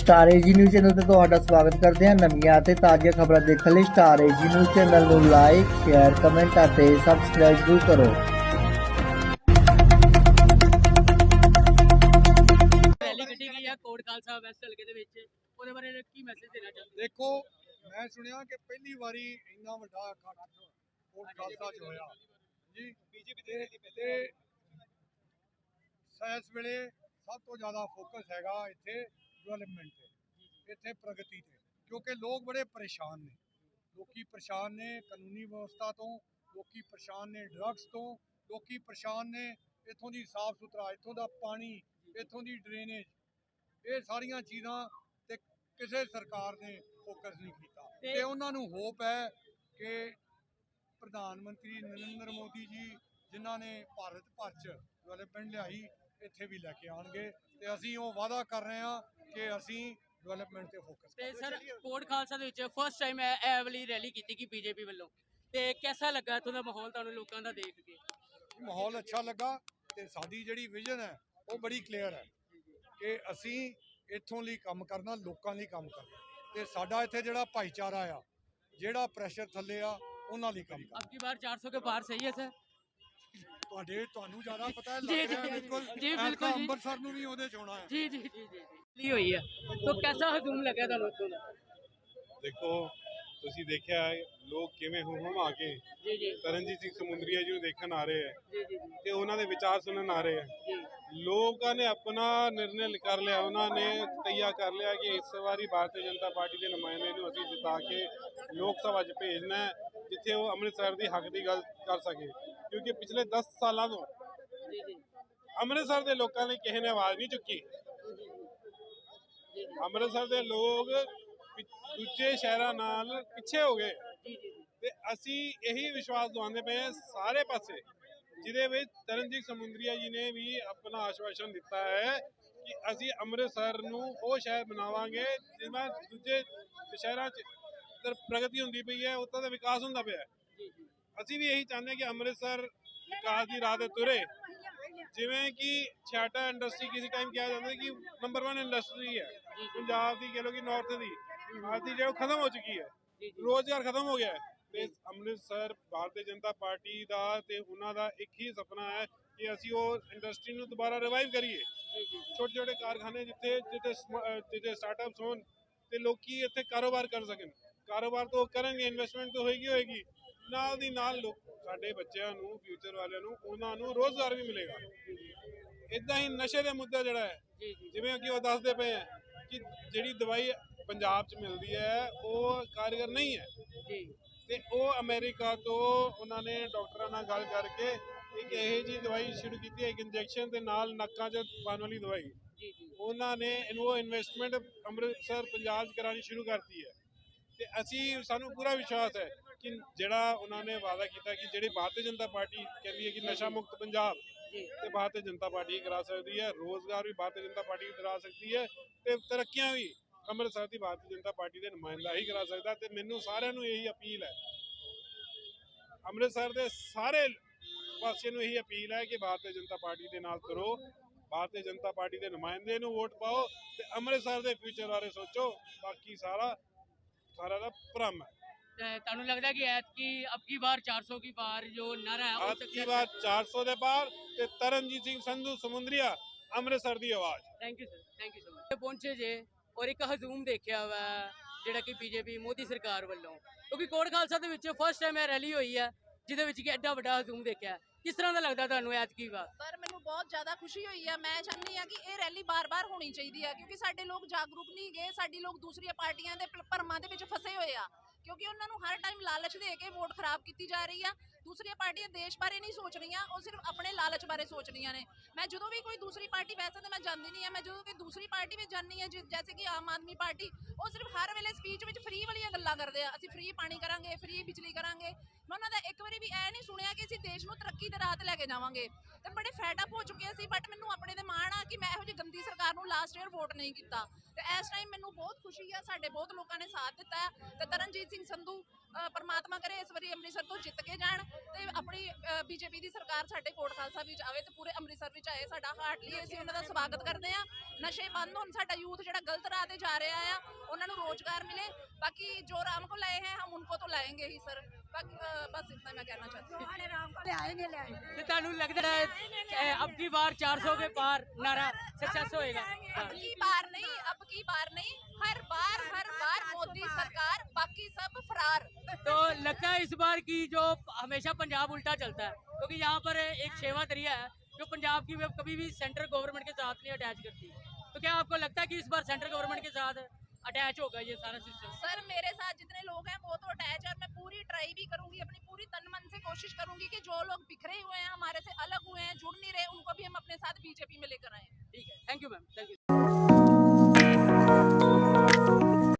Star AG news channel ਤੇ ਤੁਹਾਡਾ ਸਵਾਗਤ ਕਰਦੇ ਹਾਂ ਨਵੀਆਂ ਅਤੇ ਤਾਜ਼ੀਆਂ ਖਬਰਾਂ ਦੇਖਣ ਲਈ star A G news channel ਨੂੰ ਲਾਈਕ ਸ਼ੇਅਰ ਕਮੈਂਟ ਅਤੇ ਸਬਸਕ੍ਰਾਈਬ ਜ਼ਰੂਰ ਕਰੋ। ਰੈਲੀ ਕੱਢੀ ਗਈ ਆ ਕੋਟ ਖਾਲਸਾ ਵੈਸਟ ਹਲਕੇ ਦੇ ਵਿੱਚ। ਉਹਦੇ ਬਾਰੇ ਕੀ ਮੈਸੇਜ ਦੇਣਾ ਚਾਹੁੰਦੇ? ਦੇਖੋ ਮੈਂ ਸੁਣਿਆ ਕਿ ਪਹਿਲੀ ਵਾਰੀ ਇੰਨਾ ਵੱਡਾ ਇਕੱਠ ਕੋਟ ਖਾਲਸਾ ਚ ਹੋਇਆ। ਜੀ ਬੀਜੇਪੀ ਦੇ ਤੇ ਇਸ ਵੇਲੇ ਸਭ ਤੋਂ ਜ਼ਿਆਦਾ ਫੋਕਸ ਹੈਗਾ ਇੱਥੇ ਡਿਵੈਲਪਮੈਂਟ ਤੇ ਇੱਥੇ ਪ੍ਰਗਤੀ ਤੇ ਕਿਉਂਕਿ ਲੋਕ ਬੜੇ ਪਰੇਸ਼ਾਨ ਨੇ। ਲੋਕੀ ਪਰੇਸ਼ਾਨ ਨੇ ਕਾਨੂੰਨੀ ਵਿਵਸਥਾ ਤੋਂ ਲੋਕੀ ਪਰੇਸ਼ਾਨ ਨੇ ਡਰੱਗਸ ਤੋਂ ਲੋਕੀ ਪਰੇਸ਼ਾਨ ਨੇ ਇੱਥੋਂ ਦੀ ਸਾਫ਼ ਸੁਥਰਾ ਇੱਥੋਂ ਦਾ ਪਾਣੀ ਇੱਥੋਂ ਦੀ ਡਰੇਨੇਜ ਇਹ ਸਾਰੀਆਂ ਚੀਜ਼ਾਂ ਤੇ ਕਿਸੇ ਸਰਕਾਰ ਨੇ ਫੋਕਸ ਨਹੀਂ ਕੀਤਾ। ਤੇ- ਉਹਨਾਂ ਨੂੰ ਹੋਪ ਹੈ ਕਿ ਪ੍ਰਧਾਨ ਮੰਤਰੀ ਨਰਿੰਦਰ ਮੋਦੀ ਜੀ ਜਿਨ੍ਹਾਂ ਨੇ ਭਾਰਤ ਭਰ ਚ ਡਿਵੈਲਪਮੈਂਟ ਲਿਆਈ ਇੱਥੇ ਵੀ ਲੈ ਕੇ ਆਣਗੇ ਤੇ ਅਸੀਂ ਉਹ ਵਾਅਦਾ ਕਰ ਰਹੇ ਹਾਂ ਕਿ ਅਸੀਂ ਡਿਵੈਲਪਮੈਂਟ ਤੇ ਫੋਕਸ ਤੇ ਸਰ ਕੋਟ ਖਾਲਸਾ ਦੇ ਵਿੱਚ ਫਸਟ ਟਾਈਮ ਇਹ ਵਾਲੀ ਰੈਲੀ ਕੀਤੀ ਗਈ ਬੀਜੇਪੀ ਵੱਲੋਂ। ਤੇ ਕਿਹਦਾ ਲੱਗਾ ਇਥੋਂ ਦਾ ਮਾਹੌਲ ਤੁਹਾਨੂੰ ਲੋਕਾਂ ਦਾ ਦੇਖ ਕੇ? ਮਾਹੌਲ ਅੱਛਾ ਲੱਗਾ ਤੇ ਸਾਡੀ ਜਿਹੜੀ ਵਿਜ਼ਨ ਹੈ ਉਹ ਬੜੀ ਕਲੀਅਰ ਹੈ ਕਿ ਅਸੀਂ ਇੱਥੋਂ ਲਈ ਕੰਮ ਕਰਨਾ ਲੋਕਾਂ ਲਈ ਕੰਮ ਕਰਨਾ। ਤੇ ਸਾਡਾ ਇੱਥੇ ਜਿਹੜਾ ਭਾਈਚਾਰਾ ਆ ਜਿਹੜਾ ਪ੍ਰੈਸ਼ਰ ਥੱਲੇ ਆ ਉਹਨਾਂ ਲਈ ਕੰਮ ਕਰਨਾ। ਅਬਕੀ ਵਾਰ 400 ਕੇ ਬਾਹਰ ਸਹੀ ਹੈ ਸਰ? ਤੁਹਾਡੇ ਤੁਹਾਨੂੰ ਜ਼ਿਆਦਾ ਪਤਾ ਹੈ ਲੱਗ ਰਿਹਾ ਬਿਲਕੁਲ ਜੀ ਬਿਲਕੁਲ ਅੰਮ੍ਰਿਤਸਰ ਨੂੰ ਵੀ ਉਹਦੇ ਚ ਹੈ। ਜੀ ਜੀ ਜੀ। ਲਈ ਹੋਈ ਹੈ ਤਾਂ ਕਿਹਦਾ ਹਜੂਮ ਲੱਗਿਆ ਤੁਹਾਨੂੰ ਉੱਥੋਂ ਦਾ? ਦੇਖੋ ਤੁਸੀਂ ਦੇਖਿਆ ਲੋਕ ਕਿਵੇਂ ਹੁਮ ਹੁਮ ਆ ਕੇ ਜੀ ਜੀ। ਤਰਨਜੀਤ ਸਿੰਘ ਸਮੁੰਦਰੀਆ ਜੀ ਨੂੰ ਦੇਖਣ ਆ ਰਹੇ ਹੈ ਜੀ ਜੀ ਜੀ। ਤੇ ਉਹਨਾਂ ਦੇ ਵਿਚਾਰ ਸੁਣਨ ਆ ਰਹੇ ਹੈ ਜੀ। ਲੋਕਾਂ ਨੇ ਆਪਣਾ ਨਿਰਣੇ ਕਰ ਲਿਆ ਉਹਨਾਂ ਨੇ ਤੈਅ ਕਰ ਲਿਆ ਕਿ ਇਸ ਵਾਰੀ ਭਾਰਤੀ ਜਨਤਾ ਪਾਰਟੀ ਦੇ ਨੁਮਾਇੰਦੇ ਨੂੰ ਅਸੀਂ ਜਿਤਾ ਕੇ ਲੋਕ ਸਭਾ 'ਚ ਭੇਜਣਾ ਹੈ, ਜਿੱਥੇ ਉਹ ਅੰਮ੍ਰਿਤਸਰ ਦੀ ਹੱਕ ਦੀ ਗੱਲ ਕਰ ਸਕੇ। ਕਿਉਂਕਿ ਪਿਛਲੇ 10 ਸਾਲਾਂ ਤੋਂ ਜੀ ਜੀ। ਅੰਮ੍ਰਿਤਸਰ ਦੇ ਲੋਕਾਂ ਨੇ ਕਿਸੇ ਨੇ ਆਵਾਜ਼ ਨਹੀਂ ਚੁੱਕੀ। ਅੰਮ੍ਰਿਤਸਰ ਦੇ ਲੋਕ ਦੂਜੇ ਸ਼ਹਿਰਾਂ ਨਾਲ ਪਿੱਛੇ ਹੋ ਗਏ। ਤੇ ਅਸੀਂ ਇਹੀ ਵਿਸ਼ਵਾਸ ਦਵਾਉਂਦੇ ਪਏ ਹਾਂ ਸਾਰੇ ਪਾਸੇ ਜਿਹਦੇ ਵਿੱਚ ਤਰਨਜੀਤ ਸਮੁੰਦਰੀਆ ਜੀ ਨੇ ਵੀ ਆਪਣਾ ਆਸ਼ਵਾਸਨ ਦਿੱਤਾ ਹੈ ਕਿ ਅਸੀਂ ਅੰਮ੍ਰਿਤਸਰ ਨੂੰ ਉਹ ਸ਼ਹਿਰ ਬਣਾਵਾਂਗੇ ਜਿਵੇਂ ਦੂਜੇ ਸ਼ਹਿਰਾਂ 'ਚ ਇੱਧਰ ਪ੍ਰਗਤੀ ਹੁੰਦੀ ਪਈ ਹੈ ਉੱਥੇ ਦਾ ਵਿਕਾਸ ਹੁੰਦਾ ਪਿਆ ਅਸੀਂ ਵੀ ਇਹੀ ਚਾਹੁੰਦੇ ਹਾਂ ਕਿ ਅੰਮ੍ਰਿਤਸਰ ਵਿਕਾਸ ਦੀ ਰਾਹ ਤੇ ਤੁਰੇ। ਜਿਵੇਂ ਕਿ ਛਾਟਾ ਇੰਡਸਟਰੀ ਕਿਸੇ ਟਾਈਮ ਕਿਹਾ ਜਾਂਦਾ ਕਿ ਨੰਬਰ 1 ਇੰਡਸਟਰੀ ਹੈ। ਪੰਜਾਬ ਦੀ ਕਹ ਲੋ ਕਿ ਨਾਰਥ ਦੀ। ਅੱਜ ਦੀ ਜਿਹੜਾ ਖਤਮ ਹੋ ਚੁੱਕੀ ਹੈ। ਰੋਜ਼ਗਾਰ ਖਤਮ ਹੋ ਗਿਆ ਹੈ। ਤੇ ਅੰਮ੍ਰਿਤਸਰ ਭਾਰਤੀ ਜਨਤਾ ਪਾਰਟੀ ਦਾ ਤੇ ਉਹਨਾਂ ਦਾ ਇੱਕ ਹੀ ਸੁਪਨਾ ਹੈ ਕਿ ਅਸੀਂ ਉਹ ਇੰਡਸਟਰੀ ਨੂੰ ਦੁਬਾਰਾ ਰਿਵਾਈਵ ਕਰੀਏ। ਛੋਟੇ ਛੋਟੇ ਕਾਰਖਾਨੇ ਜਿੱਥੇ ਜਿੱਥੇ ਜਿੱਥੇ ਸਟਾਰਟਅਪਸ ਹੋਣ ਤੇ ਲੋਕੀ ਇੱਥੇ ਕਾਰੋਬਾਰ ਕਰ ਸਕਣ। ਕਾਰੋਬਾਰ ਤੋਂ ਕਰਨਗੇ ਇਨਵੈਸਟਮੈਂਟ ਤਾਂ ਹੋਏਗੀ ਹੋਏਗੀ। ਨਾਲ ਦੀ ਨਾਲ ਲੋਕ ਸਾਡੇ ਬੱਚਿਆਂ ਨੂੰ ਫਿਊਚਰ ਵਾਲਿਆਂ ਨੂੰ ਉਹਨਾਂ ਨੂੰ ਰੋਜ਼ਗਾਰ ਵੀ ਮਿਲੇਗਾ। ਇਦਾਂ ਹੀ ਨਸ਼ੇ ਦੇ ਮੁੱਦਾ ਜਿਹੜਾ ਹੈ ਜਿਵੇਂ ਕਿ ਉਹ ਦੱਸਦੇ ਪਏ ਹੈ। ਕਿ ਜਿਹੜੀ ਦਵਾਈ ਪੰਜਾਬ 'ਚ ਮਿਲਦੀ ਹੈ ਉਹ ਕਾਰਗਰ ਨਹੀਂ ਹੈ। ਜੀ। ਤੇ ਉਹ ਅਮਰੀਕਾ ਤੋਂ ਉਹਨਾਂ ਨੇ ਡਾਕਟਰਾਂ ਨਾਲ ਗੱਲ ਕਰਕੇ ਇੱਕ ਇਹੋ ਜਿਹੀ ਦਵਾਈ ਸ਼ੁਰੂ ਕੀਤੀ ਹੈ ਇੱਕ ਇੰਜੈਕਸ਼ਨ ਦੇ ਨਾਲ ਨੱਕਾਂ 'ਚ ਪਾਉਣ ਵਾਲੀ ਦਵਾਈ। ਜੀ ਜੀ। ਉਹਨਾਂ ਨੇ ਇਹਨੂੰ ਉਹ ਇਨਵੈਸਟਮੈਂਟ ਅੰਮ੍ਰਿਤਸਰ ਪੰਜਾਬ 'ਚ ਕਰਾਉਣੀ ਸ਼ੁਰੂ ਕਰਤੀ ਹੈ। ਤੇ ਅਸੀਂ ਸਾਨੂੰ ਪੂਰਾ ਵਿਸ਼ਵਾਸ ਹੈ ਕਿ ਜਿਹੜਾ ਉਹਨਾਂ ਨੇ ਵਾਅਦਾ ਕੀਤਾ ਕਿ ਜਿਹੜੀ ਭਾਰਤੀ ਜਨਤਾ ਪਾਰਟੀ ਕਹਿੰਦੀ ਹੈ ਕਿ ਨਸ਼ਾ ਮੁਕਤ ਪੰਜਾਬ ਜੀ ਤੇ ਭਾਰਤੀ ਜਨਤਾ ਪਾਰਟੀ ਹੀ ਕਰਾ ਸਕਦੀ ਹੈ, ਰੋਜ਼ਗਾਰ ਵੀ ਭਾਰਤੀ ਜਨਤਾ ਪਾਰਟੀ ਹੀ ਕਰਾ ਸਕਦੀ ਹੈ ਤੇ ਤਰੱਕੀਆਂ ਵੀ ਅੰਮ੍ਰਿਤਸਰ ਦੀ ਭਾਰਤੀ ਜਨਤਾ ਪਾਰਟੀ ਦੇ ਨੁਮਾਇੰਦਾ ਹੀ ਕਰਾ ਸਕਦਾ ਤੇ ਮੈਨੂੰ ਸਾਰਿਆਂ ਨੂੰ ਇਹੀ ਅਪੀਲ ਹੈ। ਅੰਮ੍ਰਿਤਸਰ ਦੇ ਸਾਰੇ ਵਾਸੀਆਂ ਨੂੰ ਇਹੀ ਅਪੀਲ ਹੈ ਕਿ ਭਾਰਤੀ ਜਨਤਾ ਪਾਰਟੀ ਦੇ ਨਾਲ ਤੁਰੋ, ਭਾਰਤੀ ਜਨਤਾ ਪਾਰਟੀ ਦੇ ਨੁਮਾਇੰਦੇ ਨੂੰ ਵੋਟ ਪਾਓ ਤੇ ਅੰਮ੍ਰਿਤਸਰ ਦੇ ਫਿਊਚਰ ਬਾਰੇ ਸੋਚੋ, ਬਾਕੀ ਸਾਰਾ ਸਾਰਾ ਦਾ ਭਰਮ ਹੈ। ਤੁਹਾਨੂੰ ਲੱਗਦਾ ਕਿ ਐਤਕੀ ਅਬਕੀ ਵਾਰ 400 ਕੀ ਪਾਰ ਜੋ ਨਾਰਾ ਹੈ ਉਹ ਅਬਕੀ ਵਾਰ 400 ਦੇ ਪਾਰ ਤੇ ਤਰਨਜੀਤ ਸਿੰਘ ਸੰਧੂ ਸਮੁੰਦਰੀਆ ਅੰਮ੍ਰਿਤਸਰ ਦੀ ਆਵਾਜ਼। Thank you sir thank you so much ਪਹੁੰਚੇ ਜੇ ਔਰ ਇੱਕ ਹਜ਼ੂਮ ਦੇਖਿਆ ਵਾ ਜਿਹੜਾ ਕਿ ਬੀਜੇਪੀ ਮੋਦੀ ਸਰਕਾਰ ਵੱਲੋਂ। ਕਿਉਂਕਿ ਕੋਟ ਖਾਲਸਾ ਦੇ ਵਿੱਚ ਫਸਟ ਟਾਈਮ ਇਹ ਰੈਲੀ ਹੋਈ ਹੈ ਜਿਹਦੇ ਵਿੱਚ ਕਿ ਐਡਾ ਵੱਡਾ ਹਜ਼ੂਮ ਦੇਖਿਆ। ਕਿਸ ਤਰ੍ਹਾਂ ਦਾ ਲੱਗਦਾ ਤੁਹਾਨੂੰ ਐਤਕੀ ਵਾਰ ਪਰ ਮੈਨੂੰ ਬਹੁਤ ਜ਼ਿਆਦਾ ਖੁਸ਼ੀ ਹੋਈ ਆ। ਮੈਂ ਚਾਹੁੰਦੀ ਆ ਕਿ ਇਹ ਰੈਲੀ ਬਾਰ-ਬਾਰ ਹੋਣੀ ਚਾਹੀਦੀ ਆ ਕਿਉਂਕਿ ਸਾਡੇ ਲੋਕ ਜਾਗਰੂਕ ਨਹੀਂ ਗਏ ਸਾਡੀ ਲੋਕ ਦੂਸਰੀਆਂ ਪਾਰਟੀਆਂ ਦੇ ਭਰਮਾਂ ਦੇ ਵਿੱਚ ਫਸੇ ਹੋਏ ਆ। ਕਿਉਂਕਿ ਉਹਨਾਂ ਨੂੰ ਹਰ ਟਾਈਮ ਲਾਲਚ ਦੇ ਕੇ ਵੋਟ ਖਰਾਬ ਕੀਤੀ ਜਾ ਰਹੀ ਆ। ਦੂਸਰੀਆਂ ਪਾਰਟੀਆਂ ਦੇਸ਼ ਬਾਰੇ ਨਹੀਂ ਸੋਚ ਰਹੀਆਂ, ਉਹ ਸਿਰਫ ਆਪਣੇ ਲਾਲਚ ਬਾਰੇ ਸੋਚ ਰਹੀਆਂ ਨੇ। ਮੈਂ ਜਦੋਂ ਵੀ ਕੋਈ ਦੂਸਰੀ ਪਾਰਟੀ, ਵੈਸੇ ਤਾਂ ਮੈਂ ਜਾਂਦੀ ਨਹੀਂ ਆ, ਮੈਂ ਜਦੋਂ ਕਿ ਦੂਸਰੀ ਪਾਰਟੀ ਵਿੱਚ ਜਾਂਦੀ ਆ ਜਿ- ਜੈਸੇ ਕਿ ਆਮ ਆਦਮੀ ਪਾਰਟੀ, ਉਹ ਸਿਰਫ ਹਰ ਵੇਲੇ ਸਪੀਚ ਵਿੱਚ ਫ੍ਰੀ ਵਾਲੀਆਂ ਗੱਲਾਂ ਕਰਦੇ ਆ। ਅਸੀਂ ਫ੍ਰੀ ਪਾਣੀ ਕਰਾਂਗੇ ਫ੍ਰੀ ਬਿਜਲੀ ਕਰਾਂਗੇ। ਮੈਂ ਉਹਨਾਂ ਦਾ ਇੱਕ ਵਾਰੀ ਵੀ ਇਹ ਨਹੀਂ ਸੁਣਿਆ ਕਿ ਅਸੀਂ ਦੇਸ਼ ਨੂੰ ਤਰੱਕੀ ਦੇ ਰਾਹ ਤੇ ਲੈ ਕੇ ਜਾਵਾਂਗੇ। ਤੇ ਬੜੇ ਫੈਡ ਅਪ ਹੋ ਚੁੱਕੇ ਸੀ ਬਟ ਮੈਨੂੰ ਆਪਣੇ ਦੇ ਮਾਣ ਆ ਕਿ ਮੈਂ ਇਹੋ ਜਿਹੀ ਗੰਦੀ ਸਰਕਾਰ ਨੂੰ ਲਾਸਟ ਈਅਰ ਵੋਟ ਨਹੀਂ ਕੀਤਾ। ਤੇ ਇਸ ਟਾਈਮ ਮੈਨੂੰ ਬਹੁਤ ਖੁਸ਼ੀ ਆ ਸਾਡੇ ਬਹੁਤ ਲੋਕਾਂ ਨੇ ਸਾਥ ਦਿੱਤਾ ਹੈ। ਤੇ ਤਰਨਜੀਤ ਸਿੰਘ ਸੰਧੂ ਅ, ਪ੍ਰਮਾਤਮਾ ਕਰੇ ਇਸ ਵਾਰੀ ਅੰਮ੍ਰਿਤਸਰ ਤੋਂ ਜਿੱਤ ਕੇ ਜਾਣ ਤੇ ਆਪਣੀ ਬੀਜੇਪੀ ਦੀ ਸਰਕਾਰ ਸਾਡੇ ਕੋਟ ਖਾਲਸਾ ਵਿੱਚ ਆਵੇ ਤੇ ਪੂਰੇ ਅੰਮ੍ਰਿਤਸਰ ਵਿੱਚ ਆਏ ਸਾਡਾ ਹਾਰਟਲੀ ਅਸੀਂ ਉਹਨਾਂ ਦਾ ਸਵਾਗਤ ਕਰਦੇ ਆ ਨਸ਼ੇ ਬੰਦ ਹੋਣ ਸਾਡਾ ਯੂਥ ਜਿਹੜਾ ਗਲਤ ਰਾਹ ਤੇ ਜਾ ਰਿਹਾ ਆ ਉਹਨਾਂ ਨੂੰ ਰੋਜ਼ਗਾਰ ਮਿਲੇ। ਬਾਕੀ ਜੋ ਰਾਮ ਕੋ ਲਏ ਹੈ ਹਮ ਉਨਕੋ ਤੋਂ ਲਾਏਂਗੇ ਹੀ ਸਰ ਬਾਕੀ ਬਸ ਇतना ਮੈਂ ਕਹਿਣਾ ਚਾਹਤੀ ਹਾਂ। ਰਾਮ ਕੋ ਲਾਏਂਗੇ ਲਾਏਂਗੇ ਤੇ ਤੁਹਾਨੂੰ ਲੱਗਦਾ ਹੈ ਅਬ ਕੀ ਵਾਰ 400 ਦੇ ਪਾਰ ਨਾਰਾ ਸਕਸੈਸ ਹੋਏਗਾ? ਅਬ ਕੀ ਬਾਰ ਨਹੀਂ ਅਬ ਕੀ ਬਾਰ बाकी सब फरार। तो लगता है इस बार की जो हमेशा पंजाब उल्टा चलता है क्योंकि तो यहाँ पर एक शेवा दरिया है जो पंजाब की कभी भी सेंट्रल गवर्नमेंट के साथ नहीं अटैच करती। तो क्या आपको लगता है कि इस बार सेंट्रल गवर्नमेंट के साथ अटैच होगा ये सारा सिस्टम सर मेरे साथ जितने लोग हैं वो तो अटैच है। मैं पूरी ट्राई भी करूँगी अपनी पूरी तन मन से कोशिश करूँगी कि जो लोग बिखरे हुए हैं हमारे से अलग हुए हैं जुड़ नहीं रहे उनको भी हम अपने साथ बीजेपी में लेकर आए। ठीक है thank you ma'am thank you